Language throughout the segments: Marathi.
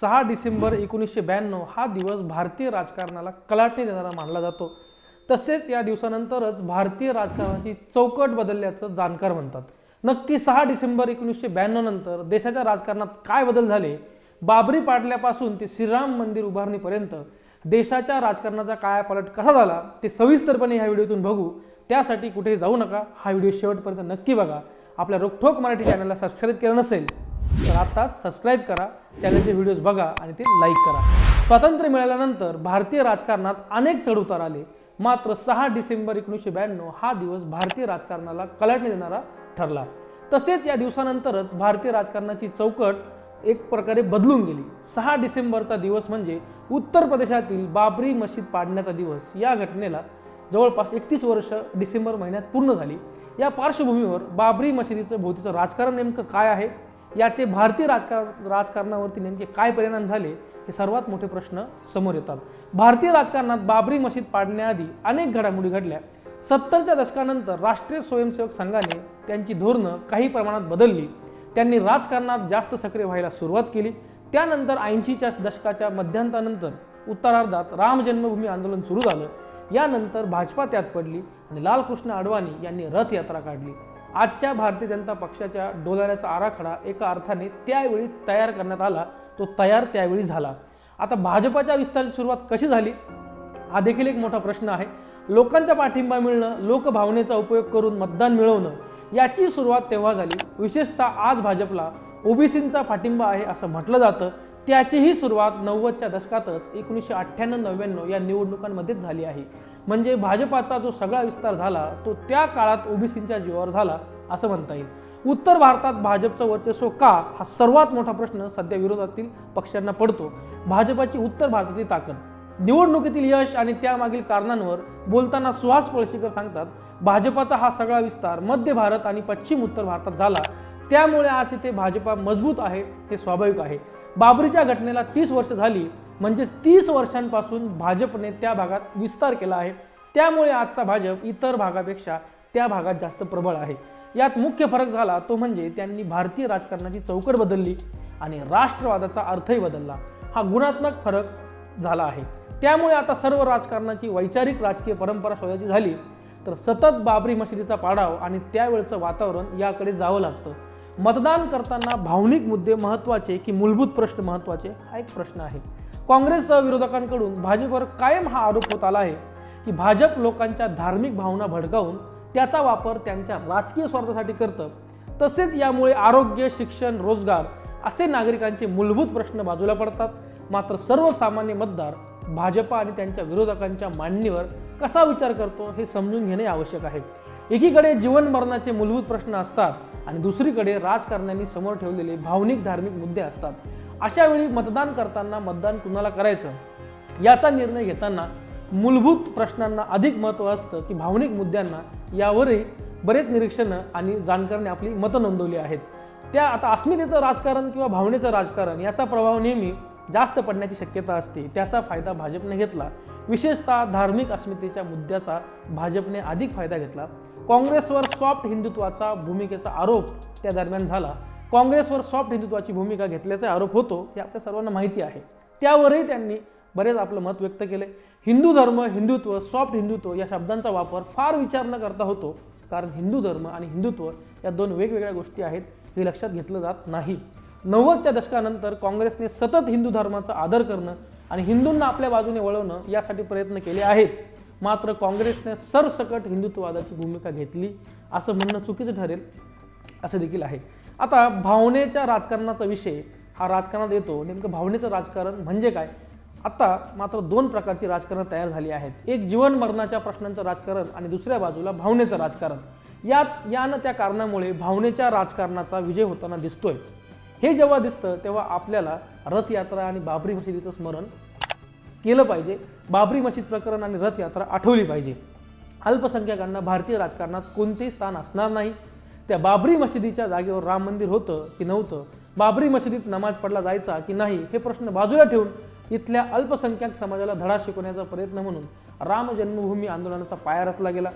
सहा डिसेंबर एकोणीसशे ब्याण्णव हा दिवस भारतीय राजकारणाला कलाटे देणारा मानला जातो. तसेच या दिवसानंतरच भारतीय राजकारणाची चौकट बदलल्याचं जाणकार म्हणतात. नक्की सहा डिसेंबर एकोणीसशे ब्याण्णव नंतर देशाच्या राजकारणात काय बदल झाले? बाबरी पाडल्यापासून ते श्रीराम मंदिर उभारणीपर्यंत देशाच्या राजकारणाचा कायापालट कसा झाला? ते सविस्तरपणे ह्या व्हिडिओतून बघू. त्यासाठी कुठेही जाऊ नका. हा व्हिडिओ शेवटपर्यंत नक्की बघा. आपल्या रोखोक मराठी चॅनलला सबस्क्राईब केलं नसेल तर आत्ताच सबस्क्राईब करा चॅनलचे व्हिडिओज बघा आणि ते लाईक करा. स्वातंत्र्य मिळाल्यानंतर भारतीय राजकारणात अनेक चढउतार आले. मात्र सहा डिसेंबर एकोणीसशे ब्याण्णव हा दिवस भारतीय राजकारणाला कलाटणी देणारा ठरला. तसेच या दिवसानंतरच भारतीय राजकारणाची चौकट एक प्रकारे बदलून गेली. सहा डिसेंबरचा दिवस म्हणजे उत्तर प्रदेशातील बाबरी मशीद पाडण्याचा दिवस. या घटनेला जवळपास एकतीस वर्ष डिसेंबर महिन्यात पूर्ण झाली. या पार्श्वभूमीवर बाबरी मशिदीचं भोवतीचं राजकारण नेमकं काय आहे? याचे भारतीय राजकार राजकारणावरती नेमके काय परिणाम झाले हे सर्वात मोठे प्रश्न समोर येतात. भारतीय राजकारणात बाबरी मशीद पाडण्याआधी अनेक घडामोडी घडल्या. सत्तरच्या दशकानंतर राष्ट्रीय स्वयंसेवक संघाने त्यांची धोरणं काही प्रमाणात बदलली. त्यांनी राजकारणात जास्त सक्रिय व्हायला सुरुवात केली. त्यानंतर ऐंशीच्या दशकाच्या मध्यांतानंतर उत्तरार्धात राम जन्मभूमी आंदोलन सुरू झालं. यानंतर भाजपा त्यात पडली आणि लालकृष्ण अडवाणी यांनी रथयात्रा काढली. आजच्या भारतीय जनता पक्षाच्या डोलाऱ्याचा आराखडा एका अर्थाने त्यावेळी तयार करण्यात आला. तो तयार त्यावेळी झाला. आता भाजपाच्या विस्ताराची सुरुवात कशी झाली? हा देखील एक मोठा प्रश्न आहे. लोकांचा पाठिंबा मिळणं लोकभावनेचा उपयोग करून मतदान मिळवणं याची सुरुवात तेव्हा झाली. विशेषतः आज भाजपला ओबीसींचा पाठिंबा आहे असं म्हटलं जातं. त्याचीही सुरुवात नव्वदच्या दशकातच एकोणीसशे अठ्ठ्याण्णव नव्याण्णव या निवडणुकांमध्येच झाली आहे. म्हणजे भाजपाचा जो सगळा विस्तार झाला तो त्या काळात ओबीसींच्या जीवावर झाला असं म्हणता येईल. उत्तर भारतात भाजपचं वर्चस्व का? हा सर्वात मोठा प्रश्न सध्या विरोधातील पक्षांना पडतो. भाजपाची उत्तर भारतातील ताकद. निवडणुकीतील यश आणि त्यामागील कारणांवर बोलताना सुहास पळशीकर सांगतात भाजपाचा हा सगळा विस्तार मध्य भारत आणि पश्चिम उत्तर भारतात झाला. त्यामुळे आज तिथे भाजपा मजबूत आहे हे स्वाभाविक आहे. बाबरीच्या घटनेला तीस वर्ष झाली म्हणजेच तीस वर्षांपासून भाजपने त्या भागात विस्तार केला आहे. त्यामुळे आजचा भाजप इतर भागापेक्षा त्या भागात जास्त प्रबळ आहे. यात मुख्य फरक झाला तो म्हणजे त्यांनी भारतीय राजकारणाची चौकट बदलली आणि राष्ट्रवादाचा अर्थही बदलला. हा गुणात्मक फरक झाला आहे. त्यामुळे आता सर्व राजकारणाची वैचारिक राजकीय परंपरा शोधायची झाली तर सतत बाबरी मशिदीचा पाडाव आणि त्यावेळचं वातावरण याकडे जावं लागतं. मतदान करताना भावनिक मुद्दे महत्त्वाचे की मूलभूत प्रश्न महत्त्वाचे हा एक प्रश्न आहे. काँग्रेससह विरोधकांकडून भाजपवर कायम हा आरोप होत आला आहे की भाजप लोकांच्या धार्मिक भावना भडकावून त्याचा वापर त्यांच्या राजकीय स्वार्थासाठी करतं. तसेच यामुळे आरोग्य शिक्षण रोजगार असे नागरिकांचे मूलभूत प्रश्न बाजूला पडतात. मात्र सर्वसामान्य मतदार भाजपा आणि त्यांच्या विरोधकांच्या मांडणीवर कसा विचार करतो हे समजून घेणे आवश्यक आहे. एकीकडे जीवन मरणाचे मूलभूत प्रश्न असतात आणि दुसरीकडे राजकारण्यांनी समोर ठेवलेले भावनिक धार्मिक मुद्दे असतात. अशा वेळी मतदान करताना मतदान कुणाला करायचं? याचा निर्णय घेताना मूलभूत प्रश्नांना अधिक महत्त्व असतं की भावनिक मुद्द्यांना यावरही बरेच निरीक्षणं आणि जाणकारने आपली मतं नोंदवली आहेत. त्या आता अस्मितेचं राजकारण किंवा भावनेचं राजकारण याचा प्रभाव नेहमी जास्त पडण्याची शक्यता असते. त्याचा फायदा भाजपने घेतला. विशेषतः धार्मिक अस्मितेच्या मुद्द्याचा भाजपने अधिक फायदा घेतला. काँग्रेसवर सॉफ्ट हिंदुत्वाचा भूमिकेचा आरोप त्या दरम्यान झाला. काँग्रेसवर सॉफ्ट हिंदुत्वाची भूमिका घेतल्याचा आरोप होतो हे आपल्या सर्वांना माहिती आहे. त्यावरही त्यांनी बरेच आपलं मत व्यक्त केले. हिंदू धर्म हिंदुत्व सॉफ्ट हिंदुत्व या शब्दांचा वापर फार विचार न करता होतो कारण हिंदू धर्म आणि हिंदुत्व या दोन वेगवेगळ्या गोष्टी आहेत हे लक्षात घेतलं जात नाही. नव्वदच्या दशकानंतर काँग्रेसने सतत हिंदू धर्माचा आदर करणं आणि हिंदूंना आपल्या बाजूने वळवणं यासाठी प्रयत्न केले आहेत. मात्र काँग्रेसने सरसकट हिंदुत्ववादाची भूमिका घेतली असं म्हणणं चुकीचं ठरेल असं देखील आहे. आता भावनेच्या राजकारणाचा विषय हा राजकारणात येतो. नेमकं भावनेचं राजकारण म्हणजे काय? आता मात्र दोन प्रकारची राजकारण तयार झाली आहेत. एक जीवन मरणाच्या प्रश्नांचं राजकारण आणि दुसऱ्या बाजूला भावनेचं राजकारण. यात यानं त्या कारणामुळे भावनेच्या राजकारणाचा विजय होताना दिसतोय. हे जेव्हा दिसतं तेव्हा आपल्याला रथयात्रा आणि बाबरी मशिदीचं स्मरण केलं पाहिजे. बाबरी मशीद प्रकरण आणि रथयात्रा आठवली पाहिजे. अल्पसंख्याकांना भारतीय राजकारणात कोणतेही स्थान असणार नाही. त्या बाबरी मशिदीच्या जागेवर राम मंदिर होतं की नव्हतं? बाबरी मशिदीत नमाज पडला जायचा की नाही हे प्रश्न बाजूला ठेवून इथल्या अल्पसंख्याक समाजाला धडा शिकवण्याचा प्रयत्न म्हणून राम जन्मभूमी आंदोलनाचा पाया रचला गेला.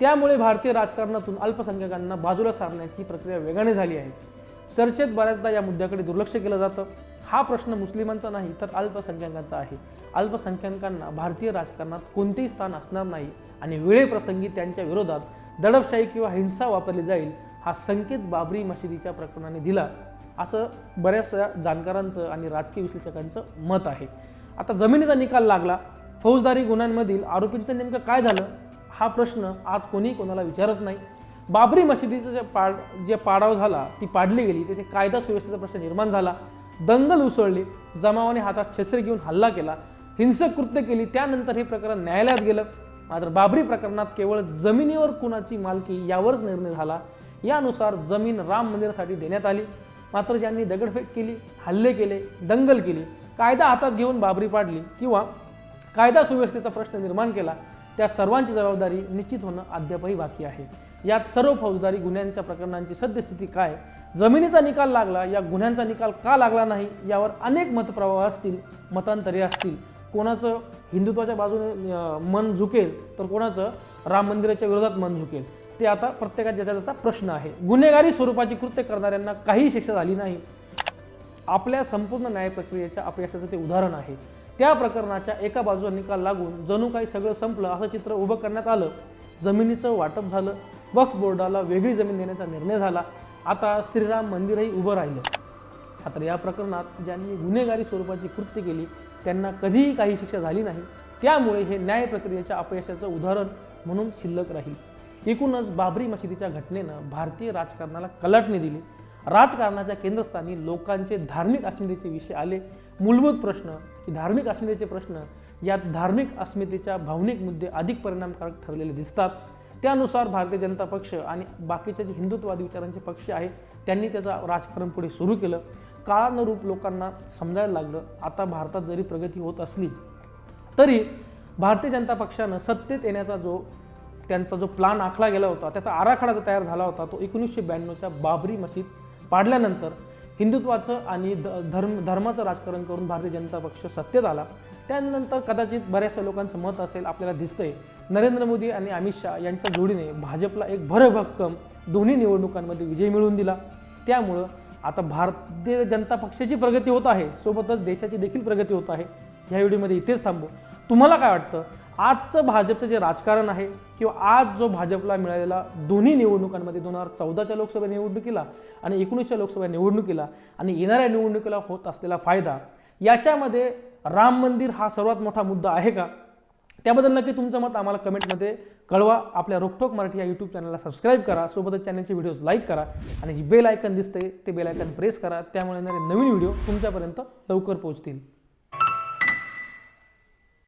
त्यामुळे भारतीय राजकारणातून अल्पसंख्याकांना बाजूला सारण्याची प्रक्रिया वेगाने झाली आहे. चर्चेत बऱ्याचदा या मुद्द्याकडे दुर्लक्ष केलं जातं. हा प्रश्न मुस्लिमांचा नाही तर अल्पसंख्याकांचा आहे. अल्पसंख्याकांना भारतीय राजकारणात कोणतेही स्थान असणार नाही आणि वेळेप्रसंगी त्यांच्या विरोधात दडपशाही किंवा हिंसा वापरली जाईल हा संकेत बाबरी मशिदीच्या प्रकरणाने दिला असं बऱ्याचशा जाणकारांचं आणि राजकीय विश्लेषकांचं मत आहे. आता जमिनीचा निकाल लागला. फौजदारी गुन्ह्यांमधील आरोपींचं नेमकं काय झालं? हा प्रश्न आज कोणी कोणाला विचारत नाही. बाबरी मशिदीचं जे पाड जे पाडाव झाला ती पाडली गेली. तिथे कायदा सुव्यवस्थेचा प्रश्न निर्माण झाला. दंगल उसळली. जमावाने हातात शस्त्र घेऊन हल्ला केला. हिंसक कृत्य केली. त्यानंतर हे प्रकरण न्यायालयात गेलं. मात्र बाबरी प्रकरणात केवळ जमिनीवर कुणाची मालकी यावरच निर्णय झाला. यानुसार जमीन राम मंदिरासाठी देण्यात आली. मात्र ज्यांनी दगडफेक केली हल्ले केले दंगल केली कायदा हातात घेऊन बाबरी पाडली किंवा कायदा सुव्यवस्थेचा प्रश्न निर्माण केला त्या सर्वांची जबाबदारी निश्चित होणं अद्यापही बाकी आहे. यात सर्व फौजदारी गुन्ह्यांच्या प्रकरणांची सद्यस्थिती काय? जमिनीचा निकाल लागला या गुन्ह्यांचा निकाल का लागला नाही? यावर अनेक मतप्रवाह असतील मतांतरे असतील. कोणाचं हिंदुत्वाच्या बाजूने मन झुकेल तर कोणाचं राम मंदिराच्या विरोधात मन झुकेल. ते आता प्रत्येकाच्या ज्याचा त्याचा प्रश्न आहे. गुन्हेगारी स्वरूपाची कृत्य करणाऱ्यांना काहीही शिक्षा झाली नाही. आपल्या संपूर्ण न्याय प्रक्रियेच्या अपयशाचं ते उदाहरण आहे. त्या प्रकरणाच्या एका बाजूला निकाल लागून जणू काही सगळं संपलं असं चित्र उभं करण्यात आलं. जमिनीचं वाटप झालं. वक्फ बोर्डाला वेगळी जमीन देण्याचा निर्णय झाला. आता श्रीराम मंदिरही उभं राहिलं. मात्र या प्रकरणात ज्यांनी गुन्हेगारी स्वरूपाची कृत्य केली त्यांना कधीही काही शिक्षा झाली नाही. त्यामुळे हे न्याय प्रक्रियेच्या अपयशाचं उदाहरण म्हणून शिल्लक राहील. एकूणच बाबरी मशिदीच्या घटनेनं भारतीय राजकारणाला कलाटणी दिली. राजकारणाच्या केंद्रस्थानी लोकांचे धार्मिक अस्मितेचे विषय आले. मूलभूत प्रश्न की धार्मिक अस्मितेचे प्रश्न यात धार्मिक अस्मितेच्या भावनिक मुद्दे अधिक परिणामकारक ठरलेले दिसतात. त्यानुसार भारतीय जनता पक्ष आणि बाकीचे जे हिंदुत्ववादी विचारांचे पक्ष आहे त्यांनी त्याचा राजकारण पुढे सुरू केलं. काळानुरूप लोकांना समजायला लागलं. आता भारतात जरी प्रगती होत असली तरी भारतीय जनता पक्षानं सत्तेत येण्याचा जो त्यांचा जो प्लान आखला गेला होता त्याचा आराखडा जो तयार झाला होता तो एकोणीसशे ब्याण्णवच्या बाबरी मशीद पाडल्यानंतर हिंदुत्वाचं आणि ध धर्म धर्माचं राजकारण करून भारतीय जनता पक्ष सत्तेत आला. त्यानंतर कदाचित बऱ्याचशा लोकांचं मत असेल आपल्याला दिसतंय नरेंद्र मोदी आणि अमित शहा यांच्या जोडीने भाजपला एक भरभक्कम दोन्ही निवडणुकांमध्ये विजय मिळवून दिला. त्यामुळं आता भारतीय जनता पक्षाची प्रगती होत आहे सोबतच देशाची देखील प्रगती होत आहे. ह्या व्हिडिओमध्ये इथेच थांबू. तुम्हाला काय वाटतं? आजचं भाजपचं जे राजकारण आहे किंवा आज जो भाजपला मिळालेला दोन्ही निवडणुकांमध्ये दोन हजार चौदाच्या लोकसभा निवडणुकीला आणि एकोणीसच्या लोकसभा निवडणुकीला आणि येणाऱ्या निवडणुकीला होत असलेला फायदा याच्यामध्ये राम मंदिर हा सर्वात मोठा मुद्दा आहे का? त्याबद्दल नक्की तुमचं मत आम्हाला कमेंटमध्ये कळवा. आपल्या रोकटोक मराठी या यूट्यूब चॅनलला सबस्क्राईब करा. सोबतच चॅनलचे व्हिडिओज लाईक करा. आणि जी बेल आयकन दिसते ते बेल आयकन प्रेस करा. त्यामुळे येणारे नवीन व्हिडिओ तुमच्यापर्यंत लवकर पोहोचतील.